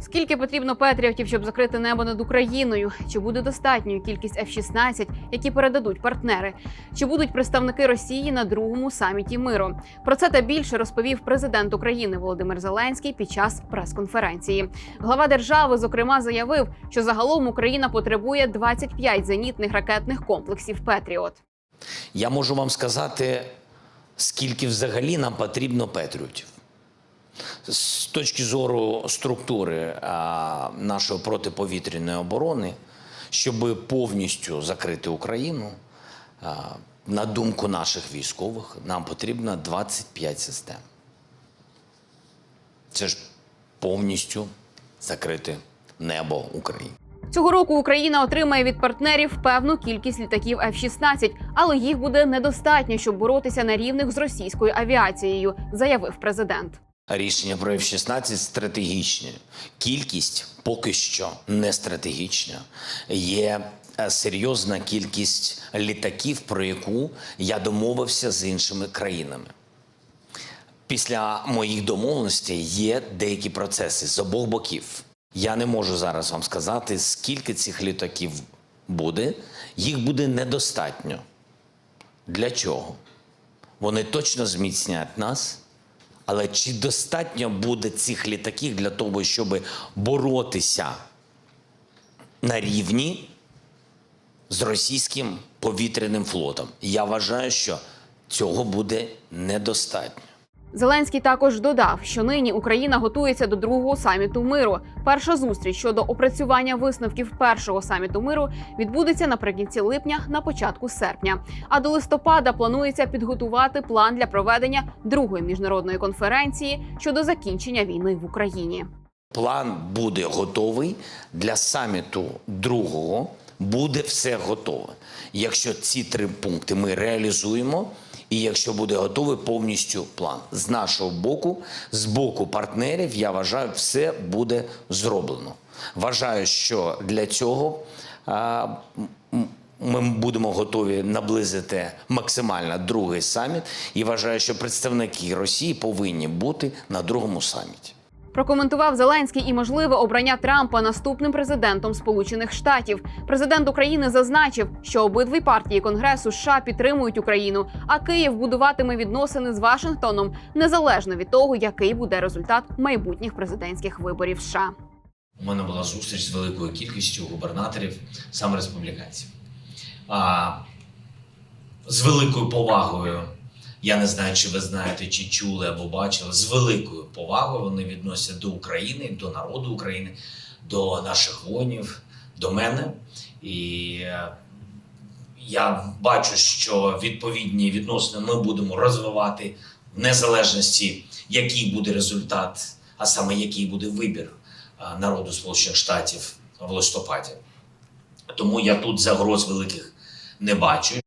Скільки потрібно патріотів, щоб закрити небо над Україною? Чи буде достатньою кількість F-16, які передадуть партнери? Чи будуть представники Росії на другому саміті миру? Про це та більше розповів президент України Володимир Зеленський під час прес-конференції. Глава держави, зокрема, заявив, що загалом Україна потребує 25 зенітних ракетних комплексів Петріот. Я можу вам сказати, скільки взагалі нам потрібно патріотів. З точки зору структури а, нашої протиповітряної оборони, щоб повністю закрити Україну, а, на думку наших військових, нам потрібно 25 систем. Це ж повністю закрити небо України. Цього року Україна отримає від партнерів певну кількість літаків F-16, але їх буде недостатньо, щоб боротися на рівних з російською авіацією, заявив президент. Рішення про F-16 стратегічне. Кількість поки що не стратегічна. Є е, серйозна кількість літаків, про яку я домовився з іншими країнами. Після моїх домовленостей є деякі процеси з обох боків. Я не можу зараз вам сказати, скільки цих літаків буде. Їх буде недостатньо. Для чого? Вони точно зміцнять нас. Але чи достатньо буде цих літаків для того, щоб боротися на рівні з російським повітряним флотом? Я вважаю, що цього буде недостатньо. Зеленський також додав, що нині Україна готується до другого саміту миру. Перша зустріч щодо опрацювання висновків першого саміту миру відбудеться наприкінці липня, на початку серпня. А до листопада планується підготувати план для проведення другої міжнародної конференції щодо закінчення війни в Україні. План буде готовий для саміту другого. Буде все готове. Якщо ці три пункти ми реалізуємо, і якщо буде готовий повністю план з нашого боку, з боку партнерів, я вважаю, все буде зроблено. Вважаю, що для цього ми будемо готові наблизити максимально другий саміт, і вважаю, що представники Росії повинні бути на другому саміті. Прокоментував Зеленський і можливе обрання Трампа наступним президентом Сполучених Штатів. Президент України зазначив, що обидві партії Конгресу США підтримують Україну, а Київ будуватиме відносини з Вашингтоном незалежно від того, який буде результат майбутніх президентських виборів США. У мене була зустріч з великою кількістю губернаторів, саме республіканців. А, з великою повагою, я не знаю, чи ви знаєте, чи чули або бачили, з великою повагою вони відносяться до України, до народу України, до наших воїнів, до мене. І е, я бачу, що відповідні відносини ми будемо розвивати в незалежності, який буде результат, а саме який буде вибір народу Сполучених Штатів в листопаді. Тому я тут загроз великих не бачу.